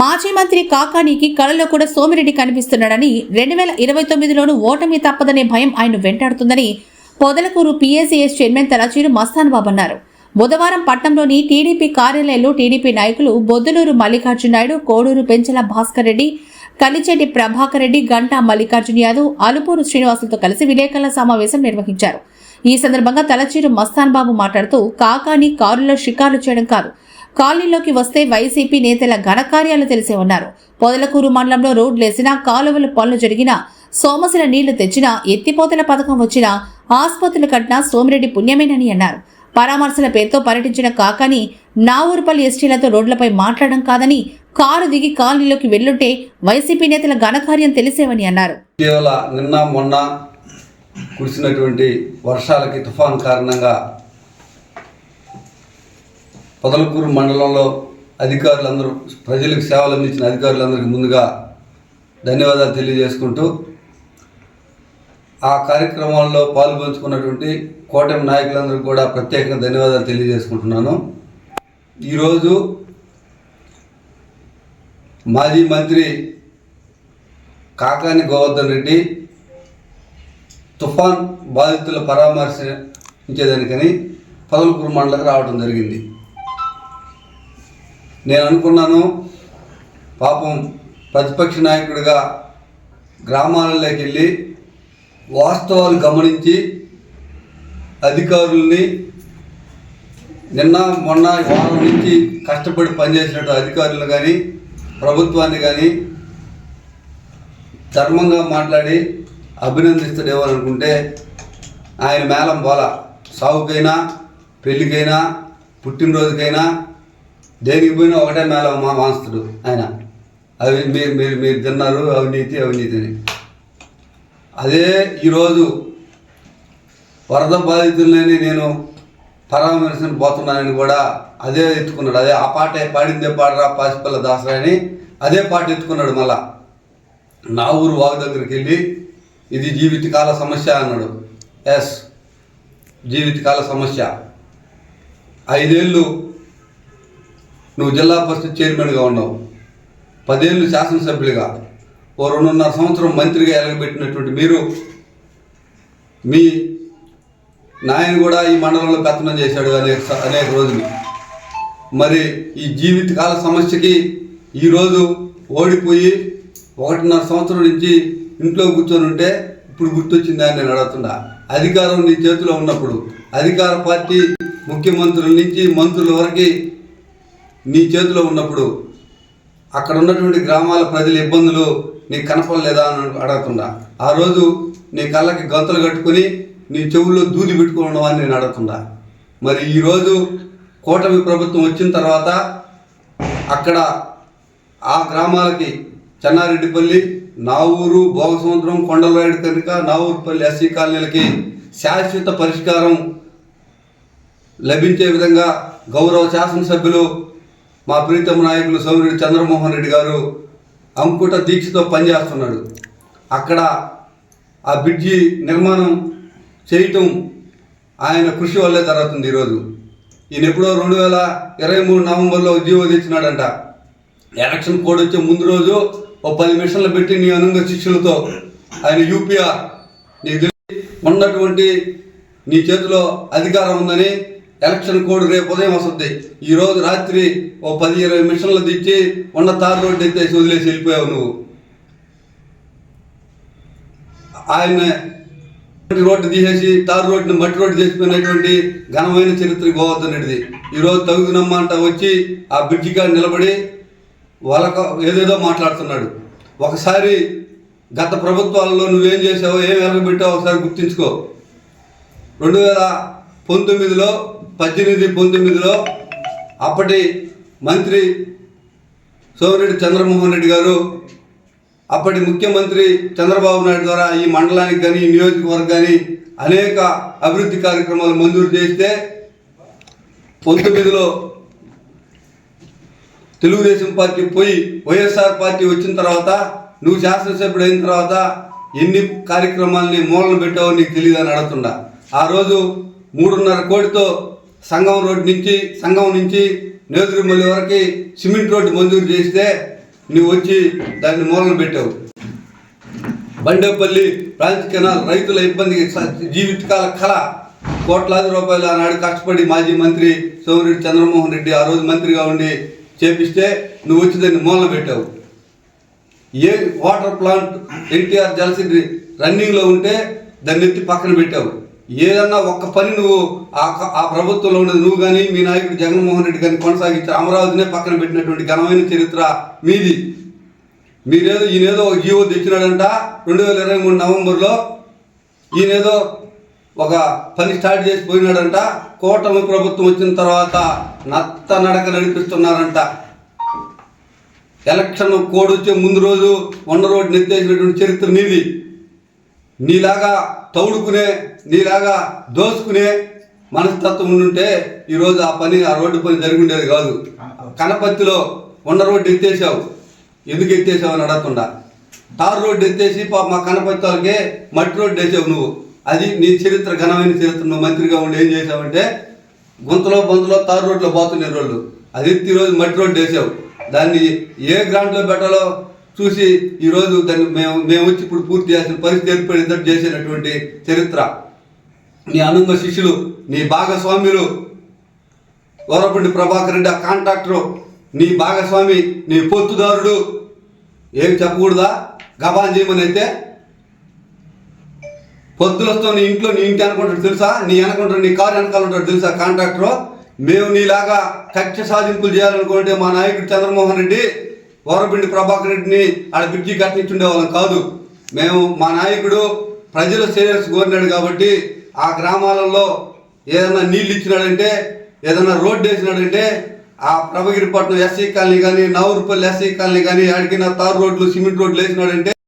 మాజీ మంత్రి కాకానీకి కళలో కూడా సోమిరెడ్డి కనిపిస్తున్నాడని రెండు వేల ఇరవై తొమ్మిదిలోనూ ఓటమి తప్పదనే భయం ఆయన వెంటాడుతుందని పొదలకూరు పీఏసీఎస్ చైర్మన్ తలచీరు మస్తాన్ బాబు అన్నారు. బుధవారం పట్నంలోని టీడీపీ కార్యాలయంలో టీడీపీ నాయకులు బొద్దులూరు మల్లికార్జునాయుడు కోడూరు పెంచల భాస్కర్ రెడ్డి కలిచెట్టి ప్రభాకర్ రెడ్డి గంటా మల్లికార్జున యాదవ్ అలుపూరు శ్రీనివాసులతో కలిసి విలేకరుల సమావేశం నిర్వహించారు. ఈ సందర్భంగా తలచీరు మస్తాన్ బాబు మాట్లాడుతూ కాకాని కారులో షికారులు చేయడం కాదు కాలనీలోకి వస్తే వైసీపీ నేతల ఘనకార్యాలు తెలిసే ఉన్నారు. పొదలకూరు మండలంలో రోడ్లేసినా కాలువల పనులు జరిగినా సోమసిన నీళ్ళు తెచ్చినా ఎత్తిపోతల పథకం వచ్చినా ఆసుపత్రులు కట్టినా సోమిరెడ్డి పుణ్యమేనని అన్నారు. పరామర్శల పేరుతో పర్యటించిన కాకాని నావూరుపల్లి ఎస్టీలతో రోడ్లపై మాట్లాడడం కాదని కారు దిగి కాలనీలోకి వెళ్ళుంటే వైసీపీ నేతల ఘనకార్యం తెలిసేవని అన్నారు. నిన్న మొన్న కురిసినటువంటి వర్షాలకి తుఫాన్ కారణంగా పొదలకూరు మండలంలో అధికారులందరూ ప్రజలకు సేవలు అందించిన అధికారులందరికీ ముందుగా ధన్యవాదాలు తెలియజేసుకుంటూ ఆ కార్యక్రమాల్లో పాల్పంచుకున్నటువంటి కూటమి నాయకులందరికీ కూడా ప్రత్యేకంగా ధన్యవాదాలు తెలియజేసుకుంటున్నాను. ఈరోజు మాజీ మంత్రి కాకాని గోవర్ధన్ రెడ్డి తుఫాన్ బాధితుల పరామర్శించేదానికని పదలకూరు మండలకు రావడం జరిగింది. నేను అనుకున్నాను పాపం ప్రతిపక్ష నాయకుడిగా గ్రామాలలోకి వెళ్ళి వాస్తవాలు గమనించి అధికారుల్ని నిన్న మొన్న వారం నుంచి కష్టపడి పనిచేసినట్టు అధికారులు కానీ ప్రభుత్వాన్ని కానీ ధర్మంగా మాట్లాడి అభినందిస్తాడేమో అనుకుంటే ఆయన మేళం పోల సాగుకైనా పెళ్ళికైనా పుట్టినరోజుకైనా దేనికి పోయినా ఒకటే మేళ మా మాస్తుడు ఆయన. అవి మీరు మీరు మీరు తిన్నారు అవినీతి అవినీతి అని. అదే ఈరోజు వరద బాధితులని నేను పరామర్శన పోతున్నానని కూడా అదే ఎత్తుకున్నాడు. అదే ఆ పాట పాడిందే పాడరా పాసిపల్ల దాసరా అని అదే పాట ఎత్తుకున్నాడు మళ్ళా. నా ఊరు వాగు దగ్గరికి వెళ్ళి ఇది జీవితకాల సమస్య అన్నాడు. ఎస్ జీవితకాల సమస్య. ఐదేళ్ళు నువ్వు జిల్లా పరిషత్ చైర్మన్గా ఉన్నావు. పదేళ్ళు శాసనసభ్యులుగా ఓ రెండున్నర సంవత్సరం మంత్రిగా ఎలగబెట్టినటువంటి మీరు మీ నాయన కూడా ఈ మండలంలో పెత్తనం చేశాడు అనేక అనేక రోజులు. మరి ఈ జీవితకాల సమస్యకి ఈరోజు ఓడిపోయి ఒకటిన్నర సంవత్సరం నుంచి ఇంట్లో కూర్చొని ఉంటే ఇప్పుడు గుర్తొచ్చిందా అని నేను అడుగుతున్నా. అధికారం నీ చేతిలో ఉన్నప్పుడు అధికార పార్టీ ముఖ్యమంత్రుల నుంచి మంత్రుల వరకు నీ చేతిలో ఉన్నప్పుడు అక్కడ ఉన్నటువంటి గ్రామాల ప్రజల ఇబ్బందులు నీకు కనపడలేదా అని అడగకుండా ఆ రోజు నీ కళ్ళకి గంతలు కట్టుకుని నీ చెవుల్లో దూది పెట్టుకోవడం అని నేను అడగకుండా మరి ఈరోజు కూటమి ప్రభుత్వం వచ్చిన తర్వాత అక్కడ ఆ గ్రామాలకి చెన్నారెడ్డిపల్లి నావూరు భోగసముద్రం కొండలరాయుడు కనుక నావూరుపల్లి ఎస్సీ కాలనీలకి శాశ్వత పరిష్కారం లభించే విధంగా గౌరవ శాసనసభ్యులు మా ప్రీతమ నాయకులు సోమిరెడ్డి చంద్రమోహన్ రెడ్డి గారు అంకుట దీక్షతో పనిచేస్తున్నాడు. అక్కడ ఆ బ్రిడ్జి నిర్మాణం చేయటం ఆయన కృషి వల్లే జరుగుతుంది ఈరోజు. ఈయన ఎప్పుడో రెండు వేల ఇరవై మూడు నవంబర్లో ఉద్యోగం తెచ్చినాడంట. ఎలక్షన్ కోడ్ వచ్చే ముందు రోజు ఓ పది మిషన్లు పెట్టి నీ అనుంగ శిష్యులతో ఆయన యూపీఆర్ నీకు ఉన్నటువంటి నీ చేతిలో అధికారం ఉందని ఎలక్షన్ కోడ్ రేపు ఉదయం వస్తుంది. ఈరోజు రాత్రి ఓ పది ఇరవై మిషన్లు తెచ్చి ఉన్న తార్ రోడ్డు ఎత్తేసి వదిలేసి వెళ్ళిపోయావు నువ్వు. ఆయన రోడ్డు తీసేసి తారు రోడ్డుని మట్టి రోడ్డు చేసిపోయినటువంటి ఘనమైన చరిత్ర గోవర్ధన్ రెడ్డిది. ఈరోజు తగుదనమ్మ అంట వచ్చి ఆ బ్రిడ్జి కాడ నిలబడి వాళ్ళక ఏదేదో మాట్లాడుతున్నాడు. ఒకసారి గత ప్రభుత్వాలలో నువ్వేం చేసావో ఏం వెలగబెట్టావో ఒకసారి గుర్తించుకో. రెండు వేల పంతొమ్మిదిలో పద్దెనిమిది పంతొమ్మిదిలో అప్పటి మంత్రి సోమిరెడ్డి చంద్రమోహన్ రెడ్డి గారు అప్పటి ముఖ్యమంత్రి చంద్రబాబు నాయుడు ద్వారా ఈ మండలానికి కానీ ఈ నియోజకవర్గాన్ని అనేక అభివృద్ధి కార్యక్రమాలు మంజూరు చేస్తే పంతొమ్మిదిలో తెలుగుదేశం పార్టీ పోయి వైఎస్ఆర్ పార్టీ వచ్చిన తర్వాత నువ్వు శాసనసభ్యుడు అయిన తర్వాత ఎన్ని కార్యక్రమాలని మూలన పెట్టావో నీకు తెలియదు అని అడుగుతుండా ఆ రోజు మూడున్నర కోటితో సంగం రోడ్ నుంచి సంగం నుంచి నేదురుమల్లి వరకు సిమెంట్ రోడ్డు మంజూరు చేస్తే నువ్వు వచ్చి దాన్ని మూలన పెట్టావు. బండేపల్లి ప్రాంత కెనాల్ రైతుల ఇబ్బందికి జీవితకాల కళ. కోట్లాది రూపాయలు ఆనాడు కష్టపడి మాజీ మంత్రి సోమిరెడ్డి చంద్రమోహన్ రెడ్డి ఆ రోజు మంత్రిగా ఉండి చేపిస్తే నువ్వు వచ్చి దాన్ని మూలన పెట్టావు. ఏ వాటర్ ప్లాంట్ ఎన్టీఆర్ జలసిడ్రి రన్నింగ్లో ఉంటే దాన్ని ఎత్తి పక్కన పెట్టావు. ఏదన్నా ఒక్క పని నువ్వు ఆ ఆ ప్రభుత్వంలో ఉన్నది నువ్వు కానీ మీ నాయకుడు జగన్మోహన్ రెడ్డి కానీ కొనసాగించారు అమరావతినే పక్కన పెట్టినటువంటి ఘనమైన చరిత్ర మీది. మీరేదో ఈయనేదో ఒక జీవో తెచ్చినాడంట రెండు వేల ఇరవై మూడు నవంబర్లో. ఈయనేదో ఒక పని స్టార్ట్ చేసి పోయినాడంట. కూటమి ప్రభుత్వం వచ్చిన తర్వాత నత్త నడక నడిపిస్తున్నారంట. ఎలక్షన్ కోడ్ వచ్చే ముందు రోజు వంద రోడ్డు నెత్తేసినటువంటి చరిత్ర నీది. నీలాగా తౌడుకునే నీలాగా దోసుకునే మనస్తత్వం ఉండుంటే ఈరోజు ఆ పని ఆ రోడ్డు పని జరిగి ఉండేది కాదు. కనపత్తిలో ఉన్న రోడ్డు ఎత్తేసావు ఎందుకు ఎత్తేసావు అని అడగకుండా. తారు రోడ్డు ఎత్తేసి మా కనపత్తి వాళ్ళకే మట్టి రోడ్డు వేసావు నువ్వు. అది నీ చరిత్ర ఘనమైన చరిత్ర. నువ్వు మంత్రిగా ఉండి ఏం చేసావంటే గుంతలో బొంతలో తారు రోడ్లో పోతున్న రోడ్లు. అది ఈరోజు మట్టి రోడ్డు వేసావు. దాన్ని ఏ గ్రాంట్లో పెట్టాలో చూసి ఈరోజు దాన్ని మేము మేము వచ్చి ఇప్పుడు పూర్తి చేసిన పరిస్థితి ఏర్పడేటట్టు చేసినటువంటి చరిత్ర. నీ అనుంగ శిష్యులు నీ భాగస్వామ్యులు గౌరవపండి ప్రభాకర్ రెడ్డి ఆ కాంట్రాక్టరు నీ భాగస్వామి నీ పొత్తుదారుడు ఏం చెప్పకూడదా? గబాన్ చేయమని అయితే పొద్దులతో నీ ఇంట్లో నీ ఇంటి అనుకుంటాడు తెలుసా? నీ అనుకుంటాడు నీ కారు వెనకాల ఉంటాడు తెలుసా కాంట్రాక్టర్? మేము నీలాగా కక్ష సాధింపులు చేయాలనుకుంటే మా నాయకుడు చంద్రమోహన్ రెడ్డి వరపిండి ప్రభాకర్ రెడ్డిని ఆడ బ్రిడ్జి కట్టించుండే వాళ్ళం కాదు. మేము మా నాయకుడు ప్రజల శ్రేయస్సు కోరినాడు కాబట్టి ఆ గ్రామాలలో ఏదైనా నీళ్ళు ఇచ్చినాడంటే ఏదైనా రోడ్డు వేసినాడంటే ఆ ప్రభగిరిపట్నం ఎస్సీ కాలనీ కానీ నవరుపల్లి ఎస్సీ కాలనీ కానీ అడిగిన తారు రోడ్లు సిమెంట్ రోడ్లు వేసినాడంటే